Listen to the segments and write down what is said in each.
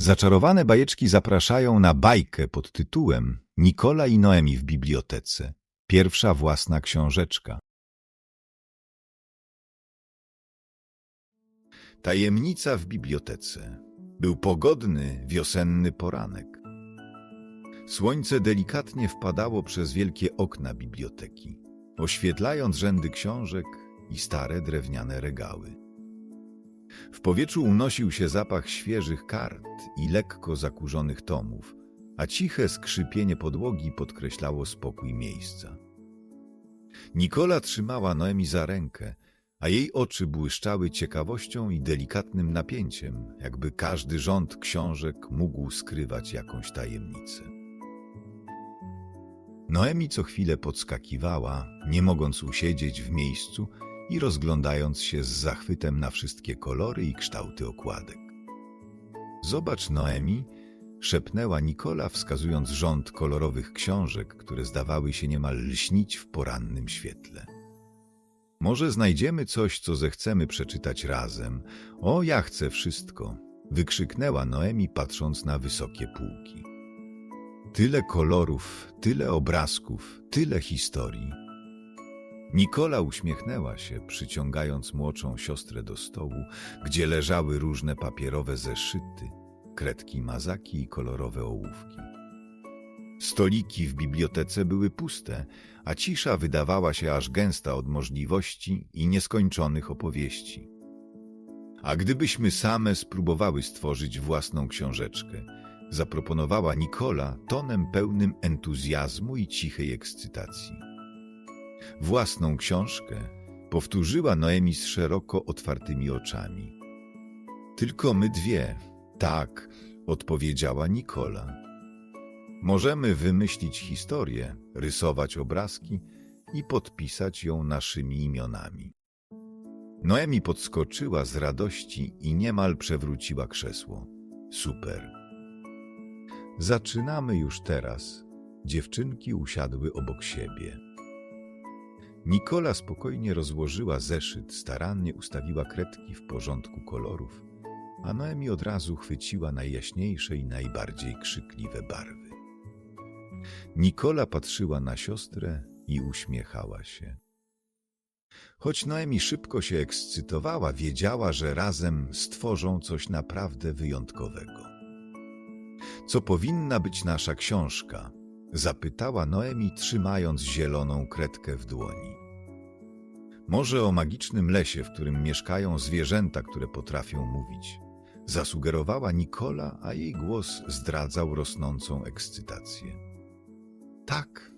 Zaczarowane bajeczki zapraszają na bajkę pod tytułem Nikola i Noemi w bibliotece. Pierwsza własna książeczka. Tajemnica w bibliotece. Był pogodny, wiosenny poranek. Słońce delikatnie wpadało przez wielkie okna biblioteki, oświetlając rzędy książek i stare drewniane regały. W powietrzu unosił się zapach świeżych kart i lekko zakurzonych tomów, a ciche skrzypienie podłogi podkreślało spokój miejsca. Nikola trzymała Noemi za rękę, a jej oczy błyszczały ciekawością i delikatnym napięciem, jakby każdy rząd książek mógł skrywać jakąś tajemnicę. Noemi co chwilę podskakiwała, nie mogąc usiedzieć w miejscu i rozglądając się z zachwytem na wszystkie kolory i kształty okładek. Zobacz, Noemi, szepnęła Nikola, wskazując rząd kolorowych książek, które zdawały się niemal lśnić w porannym świetle. Może znajdziemy coś, co zechcemy przeczytać razem. O, ja chcę wszystko! wykrzyknęła Noemi, patrząc na wysokie półki. Tyle kolorów, tyle obrazków, tyle historii. Nikola uśmiechnęła się, przyciągając młodszą siostrę do stołu, gdzie leżały różne papierowe zeszyty, kredki mazaki i kolorowe ołówki. Stoliki w bibliotece były puste, a cisza wydawała się aż gęsta od możliwości i nieskończonych opowieści. A gdybyśmy same spróbowały stworzyć własną książeczkę, zaproponowała Nikola tonem pełnym entuzjazmu i cichej ekscytacji. Własną książkę powtórzyła Noemi z szeroko otwartymi oczami. Tylko my dwie, tak, odpowiedziała Nikola. Możemy wymyślić historię, rysować obrazki i podpisać ją naszymi imionami. Noemi podskoczyła z radości i niemal przewróciła krzesło. Super. Zaczynamy już teraz. Dziewczynki usiadły obok siebie. Nikola spokojnie rozłożyła zeszyt, starannie ustawiła kredki w porządku kolorów, a Noemi od razu chwyciła najjaśniejsze i najbardziej krzykliwe barwy. Nikola patrzyła na siostrę i uśmiechała się. Choć Noemi szybko się ekscytowała, wiedziała, że razem stworzą coś naprawdę wyjątkowego. Co powinna być nasza książka? Zapytała Noemi, trzymając zieloną kredkę w dłoni. Może o magicznym lesie, w którym mieszkają zwierzęta, które potrafią mówić. Zasugerowała Nikola, a jej głos zdradzał rosnącą ekscytację. Tak,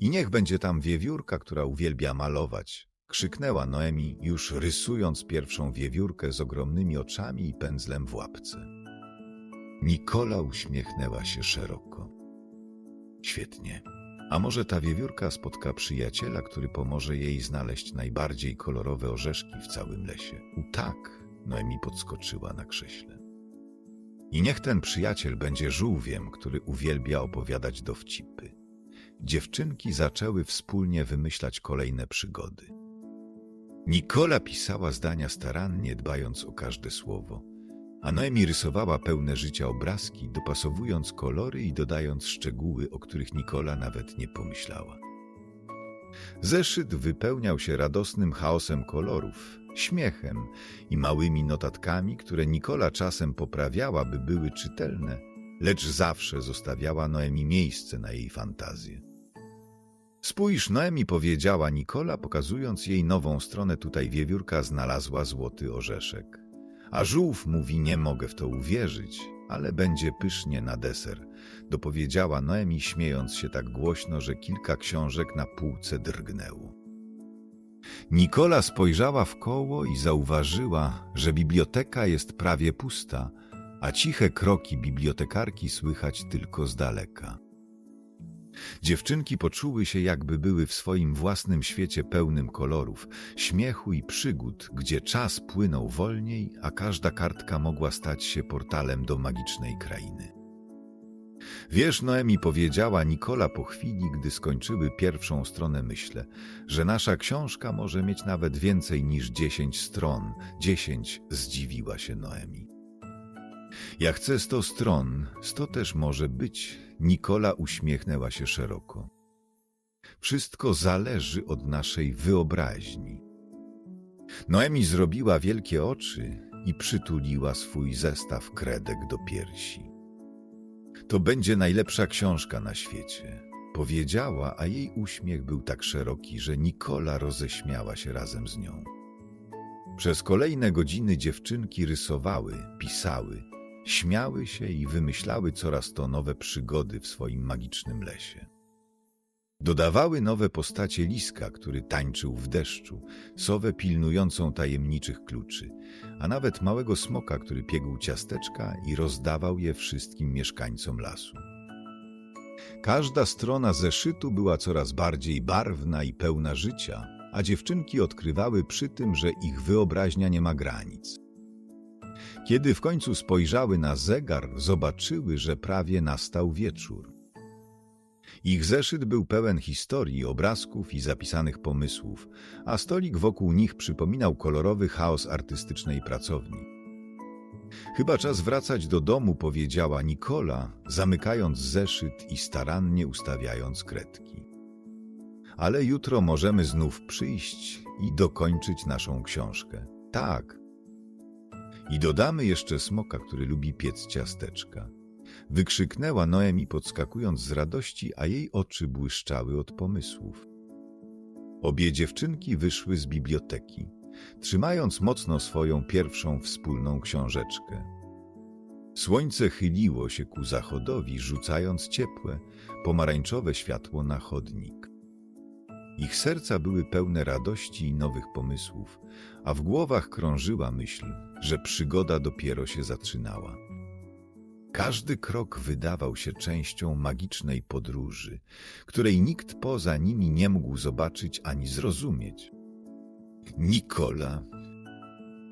i niech będzie tam wiewiórka, która uwielbia malować, krzyknęła Noemi, już rysując pierwszą wiewiórkę z ogromnymi oczami i pędzlem w łapce. Nikola uśmiechnęła się szeroko. Świetnie. A może ta wiewiórka spotka przyjaciela, który pomoże jej znaleźć najbardziej kolorowe orzeszki w całym lesie? U tak, Noemi podskoczyła na krześle. I niech ten przyjaciel będzie żółwiem, który uwielbia opowiadać dowcipy. Dziewczynki zaczęły wspólnie wymyślać kolejne przygody. Nikola pisała zdania starannie, dbając o każde słowo, a Noemi rysowała pełne życia obrazki, dopasowując kolory i dodając szczegóły, o których Nikola nawet nie pomyślała. Zeszyt wypełniał się radosnym chaosem kolorów, śmiechem i małymi notatkami, które Nikola czasem poprawiała, by były czytelne, lecz zawsze zostawiała Noemi miejsce na jej fantazję. Spójrz, Noemi powiedziała Nikola, pokazując jej nową stronę. Tutaj wiewiórka znalazła złoty orzeszek. A żółw mówi, nie mogę w to uwierzyć, ale będzie pysznie na deser. Dopowiedziała Noemi, śmiejąc się tak głośno, że kilka książek na półce drgnęło. Nikola spojrzała w koło i zauważyła, że biblioteka jest prawie pusta, a ciche kroki bibliotekarki słychać tylko z daleka. Dziewczynki poczuły się, jakby były w swoim własnym świecie pełnym kolorów, śmiechu i przygód, gdzie czas płynął wolniej, a każda kartka mogła stać się portalem do magicznej krainy. Wiesz, Noemi powiedziała Nikola po chwili, gdy skończyły pierwszą stronę, myślę, że nasza książka może mieć nawet więcej niż dziesięć stron. Dziesięć, zdziwiła się Noemi. Ja chcę sto stron, sto też może być. Nikola uśmiechnęła się szeroko. Wszystko zależy od naszej wyobraźni. Noemi zrobiła wielkie oczy i przytuliła swój zestaw kredek do piersi. To będzie najlepsza książka na świecie, powiedziała, a jej uśmiech był tak szeroki, że Nikola roześmiała się razem z nią. Przez kolejne godziny dziewczynki rysowały, pisały, śmiały się i wymyślały coraz to nowe przygody w swoim magicznym lesie. Dodawały nowe postacie liska, który tańczył w deszczu, sowę pilnującą tajemniczych kluczy, a nawet małego smoka, który piegł ciasteczka i rozdawał je wszystkim mieszkańcom lasu. Każda strona zeszytu była coraz bardziej barwna i pełna życia, a dziewczynki odkrywały przy tym, że ich wyobraźnia nie ma granic. Kiedy w końcu spojrzały na zegar, zobaczyły, że prawie nastał wieczór. Ich zeszyt był pełen historii, obrazków i zapisanych pomysłów, a stolik wokół nich przypominał kolorowy chaos artystycznej pracowni. Chyba czas wracać do domu, powiedziała Nikola, zamykając zeszyt i starannie ustawiając kredki. Ale jutro możemy znów przyjść i dokończyć naszą książkę. Tak. I dodamy jeszcze smoka, który lubi piec ciasteczka. Wykrzyknęła Noemi podskakując z radości, a jej oczy błyszczały od pomysłów. Obie dziewczynki wyszły z biblioteki, trzymając mocno swoją pierwszą wspólną książeczkę. Słońce chyliło się ku zachodowi, rzucając ciepłe, pomarańczowe światło na chodnik. Ich serca były pełne radości i nowych pomysłów, a w głowach krążyła myśl, że przygoda dopiero się zaczynała. Każdy krok wydawał się częścią magicznej podróży, której nikt poza nimi nie mógł zobaczyć ani zrozumieć. Nikola,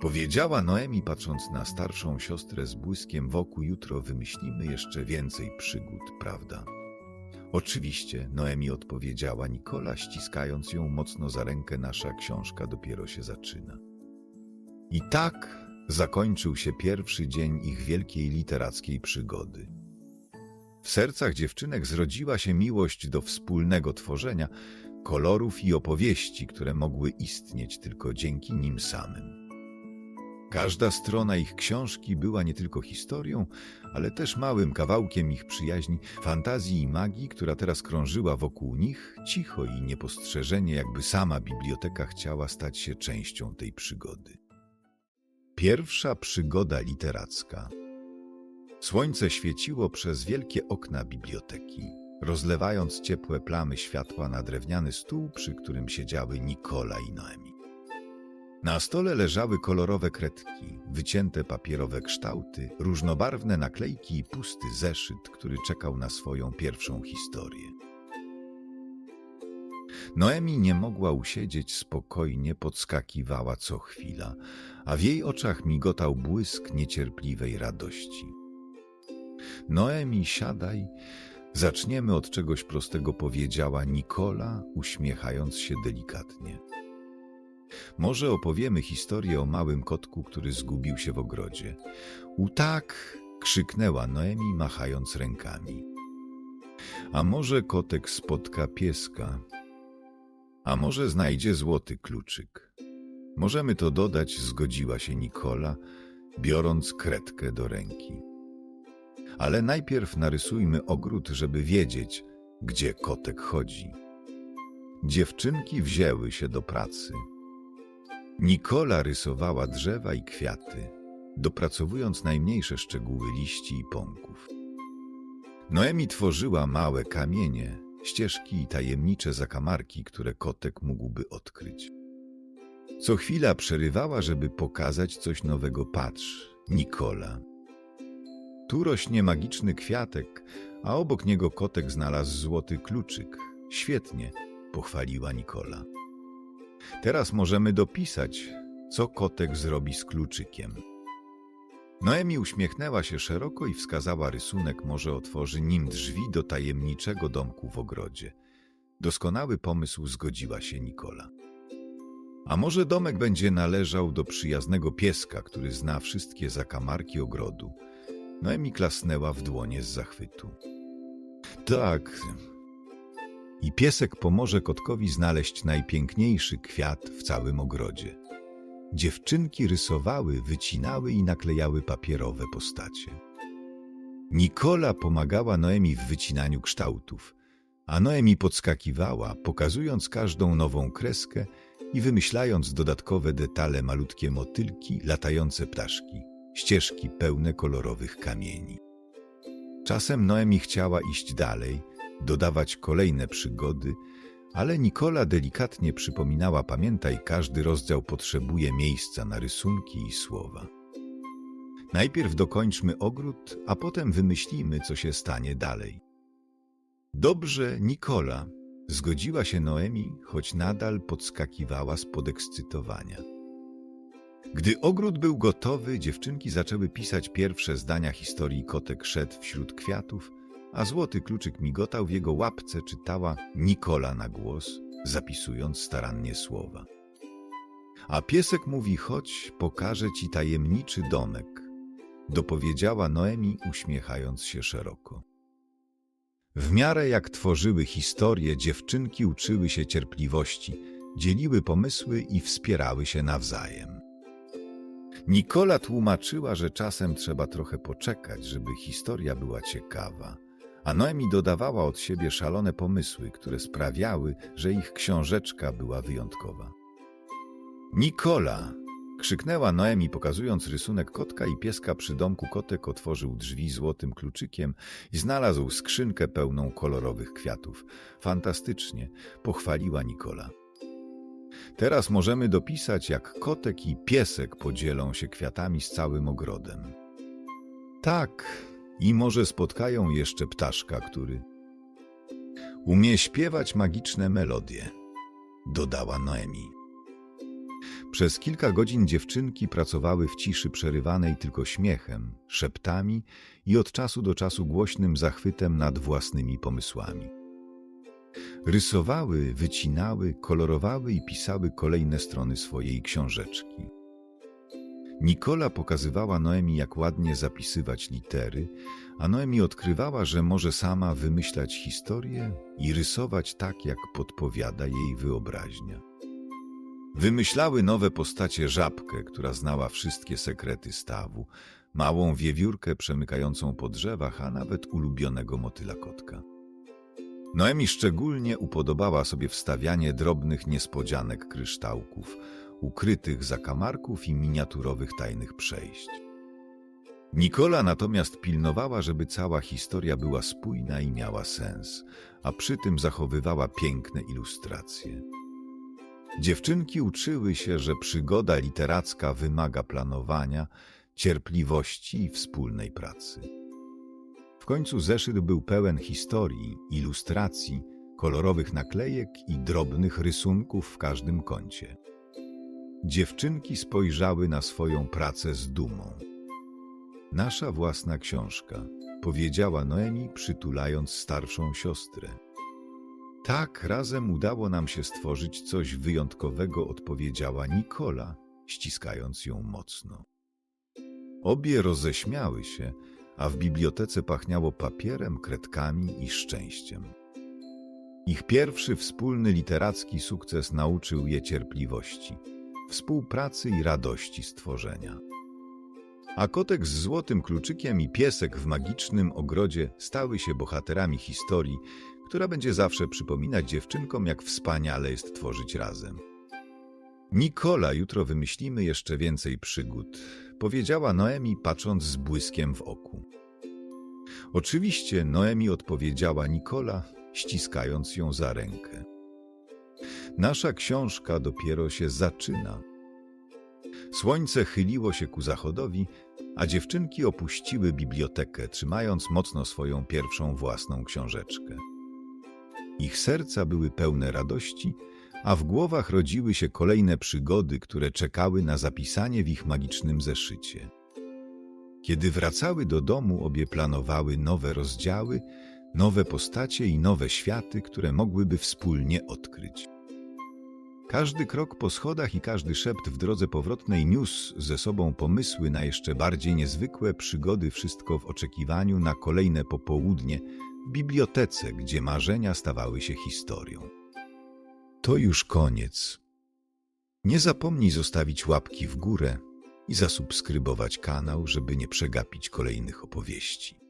powiedziała Noemi, patrząc na starszą siostrę z błyskiem wokół, jutro wymyślimy jeszcze więcej przygód, prawda? Oczywiście, Noemi odpowiedziała Nikola, ściskając ją mocno za rękę, nasza książka dopiero się zaczyna. I tak zakończył się pierwszy dzień ich wielkiej literackiej przygody. W sercach dziewczynek zrodziła się miłość do wspólnego tworzenia, kolorów i opowieści, które mogły istnieć tylko dzięki nim samym. Każda strona ich książki była nie tylko historią, ale też małym kawałkiem ich przyjaźni, fantazji i magii, która teraz krążyła wokół nich, cicho i niepostrzeżenie, jakby sama biblioteka chciała stać się częścią tej przygody. Pierwsza przygoda literacka. Słońce świeciło przez wielkie okna biblioteki, rozlewając ciepłe plamy światła na drewniany stół, przy którym siedziały Nikola i Noemi. Na stole leżały kolorowe kredki, wycięte papierowe kształty, różnobarwne naklejki i pusty zeszyt, który czekał na swoją pierwszą historię. Noemi nie mogła usiedzieć spokojnie, podskakiwała co chwila, a w jej oczach migotał błysk niecierpliwej radości. Noemi, siadaj, zaczniemy od czegoś prostego, powiedziała Nikola, uśmiechając się delikatnie. Może opowiemy historię o małym kotku, który zgubił się w ogrodzie. U tak! krzyknęła Noemi, machając rękami. A może kotek spotka pieska? A może znajdzie złoty kluczyk? Możemy to dodać, zgodziła się Nikola, biorąc kredkę do ręki. Ale najpierw narysujmy ogród, żeby wiedzieć, gdzie kotek chodzi. Dziewczynki wzięły się do pracy. Nikola rysowała drzewa i kwiaty, dopracowując najmniejsze szczegóły liści i pąków. Noemi tworzyła małe kamienie, ścieżki i tajemnicze zakamarki, które kotek mógłby odkryć. Co chwila przerywała, żeby pokazać coś nowego. Patrz, Nikola. Tu rośnie magiczny kwiatek, a obok niego kotek znalazł złoty kluczyk. Świetnie, pochwaliła Nikola. Teraz możemy dopisać, co kotek zrobi z kluczykiem. Noemi uśmiechnęła się szeroko i wskazała rysunek, może otworzy nim drzwi do tajemniczego domku w ogrodzie. Doskonały pomysł zgodziła się Nikola. A może domek będzie należał do przyjaznego pieska, który zna wszystkie zakamarki ogrodu. Noemi klasnęła w dłonie z zachwytu. Tak. I piesek pomoże kotkowi znaleźć najpiękniejszy kwiat w całym ogrodzie. Dziewczynki rysowały, wycinały i naklejały papierowe postacie. Nikola pomagała Noemi w wycinaniu kształtów, a Noemi podskakiwała, pokazując każdą nową kreskę i wymyślając dodatkowe detale malutkie motylki, latające ptaszki, ścieżki pełne kolorowych kamieni. Czasem Noemi chciała iść dalej, dodawać kolejne przygody, ale Nikola delikatnie przypominała: Pamiętaj, każdy rozdział potrzebuje miejsca na rysunki i słowa. Najpierw dokończmy ogród, a potem wymyślimy, co się stanie dalej. Dobrze, Nikola, zgodziła się Noemi, choć nadal podskakiwała z podekscytowania. Gdy ogród był gotowy, dziewczynki zaczęły pisać pierwsze zdania historii Kotek szedł wśród kwiatów, a złoty kluczyk migotał w jego łapce, czytała Nikola na głos, zapisując starannie słowa. A piesek mówi, chodź, pokażę ci tajemniczy domek, dopowiedziała Noemi, uśmiechając się szeroko. W miarę jak tworzyły historie, dziewczynki uczyły się cierpliwości, dzieliły pomysły i wspierały się nawzajem. Nikola tłumaczyła, że czasem trzeba trochę poczekać, żeby historia była ciekawa, a Noemi dodawała od siebie szalone pomysły, które sprawiały, że ich książeczka była wyjątkowa. Nikola! krzyknęła Noemi, pokazując rysunek kotka i pieska przy domku. Kotek otworzył drzwi złotym kluczykiem i znalazł skrzynkę pełną kolorowych kwiatów. Fantastycznie, pochwaliła Nikola. Teraz możemy dopisać, jak kotek i piesek podzielą się kwiatami z całym ogrodem. Tak, i może spotkają jeszcze ptaszka, który umie śpiewać magiczne melodie, dodała Noemi. Przez kilka godzin dziewczynki pracowały w ciszy przerywanej tylko śmiechem, szeptami i od czasu do czasu głośnym zachwytem nad własnymi pomysłami. Rysowały, wycinały, kolorowały i pisały kolejne strony swojej książeczki. Nikola pokazywała Noemi, jak ładnie zapisywać litery, a Noemi odkrywała, że może sama wymyślać historię i rysować tak, jak podpowiada jej wyobraźnia. Wymyślały nowe postacie żabkę, która znała wszystkie sekrety stawu, małą wiewiórkę przemykającą po drzewach, a nawet ulubionego motyla kotka. Noemi szczególnie upodobała sobie wstawianie drobnych niespodzianek kryształków, ukrytych zakamarków i miniaturowych tajnych przejść. Nikola natomiast pilnowała, żeby cała historia była spójna i miała sens, a przy tym zachowywała piękne ilustracje. Dziewczynki uczyły się, że przygoda literacka wymaga planowania, cierpliwości i wspólnej pracy. W końcu zeszyt był pełen historii, ilustracji, kolorowych naklejek i drobnych rysunków w każdym kącie. Dziewczynki spojrzały na swoją pracę z dumą. Nasza własna książka, powiedziała Noemi, przytulając starszą siostrę. Tak, razem udało nam się stworzyć coś wyjątkowego, odpowiedziała Nikola, ściskając ją mocno. Obie roześmiały się, a w bibliotece pachniało papierem, kredkami i szczęściem. Ich pierwszy wspólny literacki sukces nauczył je cierpliwości, współpracy i radości stworzenia. A kotek z złotym kluczykiem i piesek w magicznym ogrodzie stały się bohaterami historii, która będzie zawsze przypominać dziewczynkom, jak wspaniale jest tworzyć razem. Nikola, jutro wymyślimy jeszcze więcej przygód, powiedziała Noemi, patrząc z błyskiem w oku. Oczywiście Noemi odpowiedziała Nikola, ściskając ją za rękę. Nasza książka dopiero się zaczyna. Słońce chyliło się ku zachodowi, a dziewczynki opuściły bibliotekę, trzymając mocno swoją pierwszą własną książeczkę. Ich serca były pełne radości, a w głowach rodziły się kolejne przygody, które czekały na zapisanie w ich magicznym zeszycie. Kiedy wracały do domu, obie planowały nowe rozdziały, nowe postacie i nowe światy, które mogłyby wspólnie odkryć. Każdy krok po schodach i każdy szept w drodze powrotnej niósł ze sobą pomysły na jeszcze bardziej niezwykłe przygody, wszystko w oczekiwaniu na kolejne popołudnie w bibliotece, gdzie marzenia stawały się historią. To już koniec. Nie zapomnij zostawić łapki w górę i zasubskrybować kanał, żeby nie przegapić kolejnych opowieści.